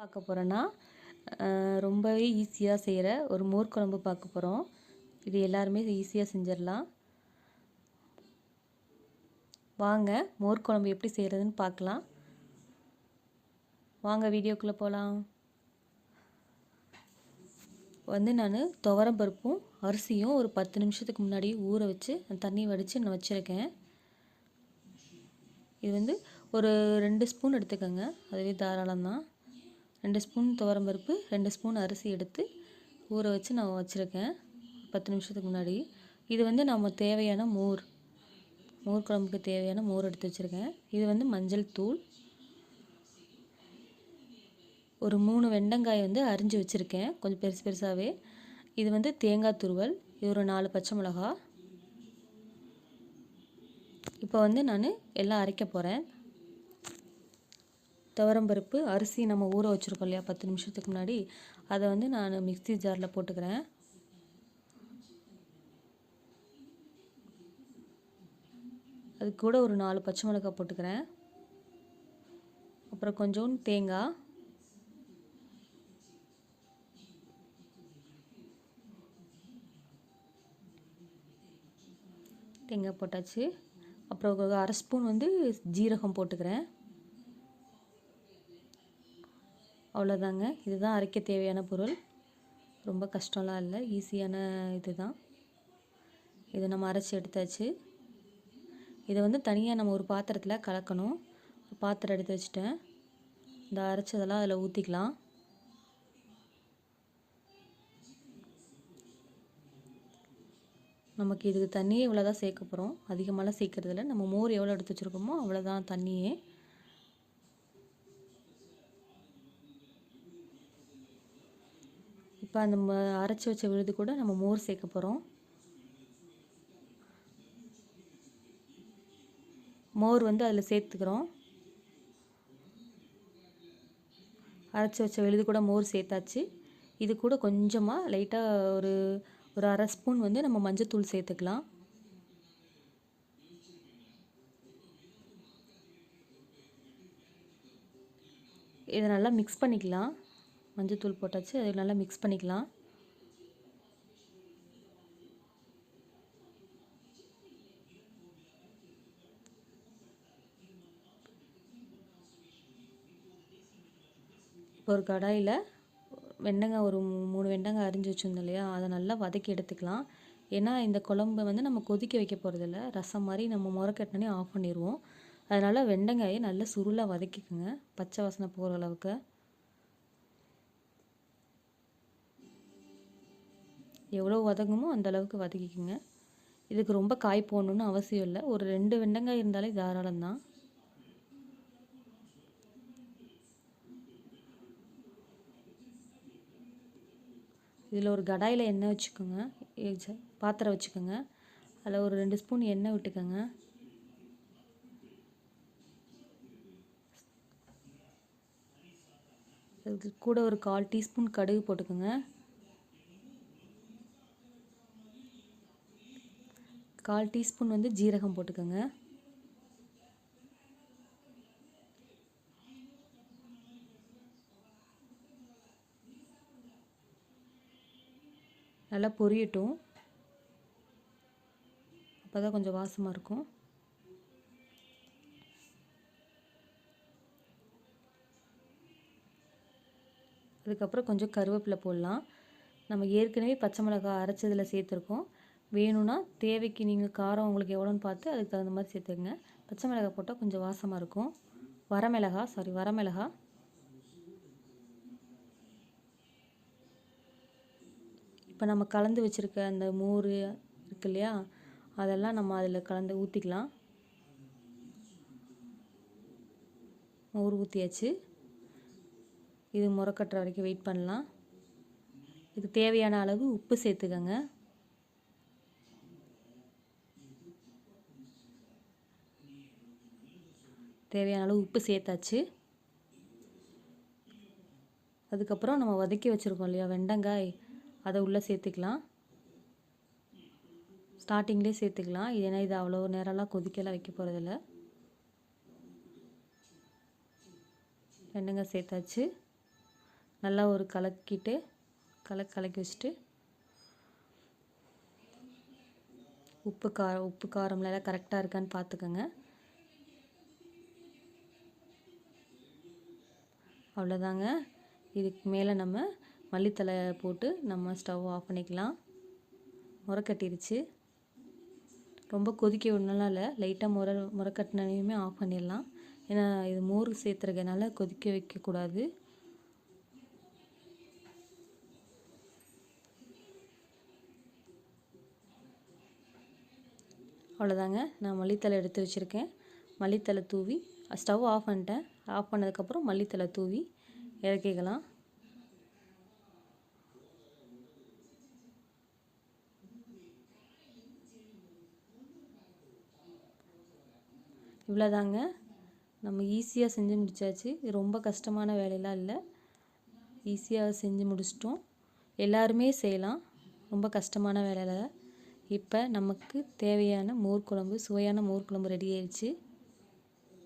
பார்க்க போகிறோன்னா ரொம்பவே ஈஸியாக செய்கிற ஒரு மோர் குழம்பு பார்க்க போகிறோம் இது எல்லாருமே ஈஸியாக செஞ்சிடலாம். வாங்க மோர் குழம்பு எப்படி செய்கிறதுன்னு பார்க்கலாம். வாங்க வீடியோக்குள்ளே போகலாம் வந்து நான் துவரம் பருப்பும் அரிசியும் ஒரு பத்து நிமிஷத்துக்கு முன்னாடி ஊற வச்சு தண்ணி வடித்து நான் வச்சுருக்கேன். இது வந்து ஒரு ரெண்டு ஸ்பூன் எடுத்துக்கோங்க. அதுவே தாராளம் தான் ரெண்டு ஸ்பூன் துவரம்பருப்பு ரெண்டு ஸ்பூன் அரிசி எடுத்து ஊற வச்சு நான் வச்சுருக்கேன். பத்து நிமிஷத்துக்கு முன்னாடி. இது வந்து நம்ம தேவையான மோர். மோர் குழம்புக்கு தேவையான மோர் எடுத்து வச்சுருக்கேன். இது வந்து மஞ்சள் தூள். ஒரு மூணு வெண்டங்காய் வந்து அரிஞ்சு வச்சுருக்கேன். கொஞ்சம் பெருசு பெருசாகவே இது வந்து தேங்காய் துருவல். இது ஒரு நாலு பச்சை மிளகா. இப்போ வந்து நான் எல்லாம் அரைக்க போகிறேன் துவரம்பருப்பு அரிசி நம்ம ஊற வச்சுருக்கோம் இல்லையா பத்து நிமிஷத்துக்கு முன்னாடி. அதை வந்து நான் மிக்சி ஜாரில் போட்டுக்கிறேன். அது கூட ஒரு நாலு பச்சை மிளகாய் போட்டுக்கிறேன். அப்புறம் கொஞ்சோண்டு தேங்காய். தேங்காய் போட்டாச்சு. அப்புறம் ஒரு அரை ஸ்பூன் வந்து ஜீரகம் போட்டுக்கிறேன். அவ்வளோதாங்க இதுதான் அரைக்க தேவையான பொருள். ரொம்ப கஷ்டம்லாம் இல்லை. ஈஸியான இது தான் இதை நம்ம அரைச்சி எடுத்தாச்சு. இதை வந்து தனியாக நம்ம ஒரு பாத்திரத்தில் கலக்கணும். பாத்திரம் எடுத்து வச்சுட்டேன். இந்த அரைச்சதெல்லாம் அதில் ஊற்றிக்கலாம் நமக்கு இதுக்கு தண்ணியே இவ்வளோ தான் சேர்க்க போகிறோம் அதிகமாகலாம் சேர்க்கறதில்ல. நம்ம மோர் எவ்வளோ எடுத்து வச்சுருக்கோமோ அவ்வளோதான் தண்ணியே. இப்போ அந்த அரைச்சி வச்ச விழுது கூட நம்ம மோர் சேர்க்க போகிறோம் மோர் வந்து அதில் சேர்த்துக்கிறோம். அரைச்சி வச்ச விழுது கூட மோர் சேர்த்தாச்சு. இது கூட கொஞ்சமாக லைட்டாக ஒரு ஒரு அரை ஸ்பூன் வந்து நம்ம மஞ்சத்தூள் சேர்த்துக்கலாம். இதை நல்லா மிக்ஸ் பண்ணிக்கலாம். மஞ்சத்தூள் போட்டாச்சு அதை நல்லா மிக்ஸ் பண்ணிக்கலாம். இப்போ ஒரு கடாயில் வெண்டங்காய் ஒரு மூணு வெண்டங்காய் அரிஞ்சு வச்சுருந்தோம் இல்லையா அதை நல்லா வதக்கி எடுத்துக்கலாம். ஏன்னா இந்த குழம்பு வந்து நம்ம கொதிக்க வைக்க போகிறதில்ல ரசம் மாதிரி நம்ம முறக்கட்டினே ஆஃப் பண்ணிடுவோம் அதனால் வெண்டங்காயை நல்லா சுருளாக வதக்கிக்கோங்க பச்சை வாசனை போகிற அளவுக்கு. எவ்வளோ வதங்குமோ அந்த அளவுக்கு வதக்கிக்கோங்க. இதுக்கு ரொம்ப காய் போடணுன்னு அவசியம் இல்லை. ஒரு ரெண்டு வெண்டங்காய் இருந்தாலே தாராளம் தான் இதில் ஒரு கடாயில் எண்ணெய் வச்சுக்கோங்க. பாத்திரம் வச்சுக்கோங்க. அதில் ஒரு ரெண்டு ஸ்பூன் எண்ணெய் விட்டுக்கோங்க. இதுக்கு கூட ஒரு கால் டீஸ்பூன் கடுகு போட்டுக்கோங்க. கால் டீஸ்பூன் வந்து ஜீரகம் போட்டுக்கோங்க. நல்லா பொரியட்டும். அப்போ தான் கொஞ்சம் வாசமாக இருக்கும். அதுக்கப்புறம் கொஞ்சம் கருவேப்பிலை போடலாம். நம்ம ஏற்கனவே பச்சை மிளகாய் அரைச்சதில் சேர்த்துருக்கோம். வேணும்னா தேவைக்கு நீங்கள் காரம் உங்களுக்கு எவ்வளோன்னு பார்த்து அதுக்கு தகுந்த மாதிரி சேர்த்துக்கங்க. பச்சை மிளகாய் போட்டால் கொஞ்சம் வாசமாக இருக்கும். வரமிளகா சாரி வரமிளகா இப்போ நம்ம கலந்து வச்சுருக்க அந்த மோர் இருக்கு இல்லையா? அதெல்லாம் நம்ம அதில் கலந்து ஊற்றிக்கலாம் மோர் ஊற்றியாச்சு இது முறக்கட்டுற வரைக்கும் வெயிட் பண்ணலாம். இதுக்கு தேவையான அளவு உப்பு சேர்த்துக்கங்க. தேவையான அளவு உப்பு சேர்த்தாச்சு. அதுக்கப்புறம் நம்ம வதக்கி வச்சுருக்கோம் இல்லையா வெண்டங்காய் அதை உள்ளே சேர்த்துக்கலாம். ஸ்டார்டிங்லேயே சேர்த்துக்கலாம். இது ஏன்னா இது அவ்வளோ நேரம்லாம் கொதிக்கலாம் வைக்க போகிறதில்ல வெண்டங்காய் சேர்த்தாச்சு. நல்லா ஒரு கலக்கிட்டு கல கலக்கி வச்சுட்டு உப்பு காரம் உப்பு காரம்லாம் எல்லாம் கரெக்டாக இருக்கான்னு பார்த்துக்கோங்க. அவ்வளோதாங்க. இதுக்கு மேலே நம்ம மல்லித்தலை போட்டு நம்ம ஸ்டவ் ஆஃப் பண்ணிக்கலாம். முறக்கட்டிருச்சு. ரொம்ப கொதிக்க விடணும்லாம் இல்லை லைட்டாக முற முறக்கட்டினையுமே ஆஃப் பண்ணிடலாம். ஏன்னா இது மோர் சேர்த்துருக்கனால கொதிக்க வைக்கக்கூடாது. அவ்வளோதாங்க. நான் மல்லித்தலை எடுத்து வச்சுருக்கேன். மல்லித்தலை தூவி ஸ்டவ் ஆஃப் பண்ணிட்டேன். ஆஃப் பண்ணதுக்கப்புறம் மல்லித்தலை தூவி இறக்கிக்கலாம். இவ்வளோதாங்க நம்ம ஈஸியாக செஞ்சு முடிச்சாச்சு. இது ரொம்ப கஷ்டமான வேலையெல்லாம் இல்லை. ஈஸியாக செஞ்சு முடிச்சிட்டோம். எல்லாருமே செய்யலாம். ரொம்ப கஷ்டமான வேலையில். இப்போ நமக்கு தேவையான மோர் குழம்பு சுவையான மோர் குழம்பு ரெடி ஆயிடுச்சு.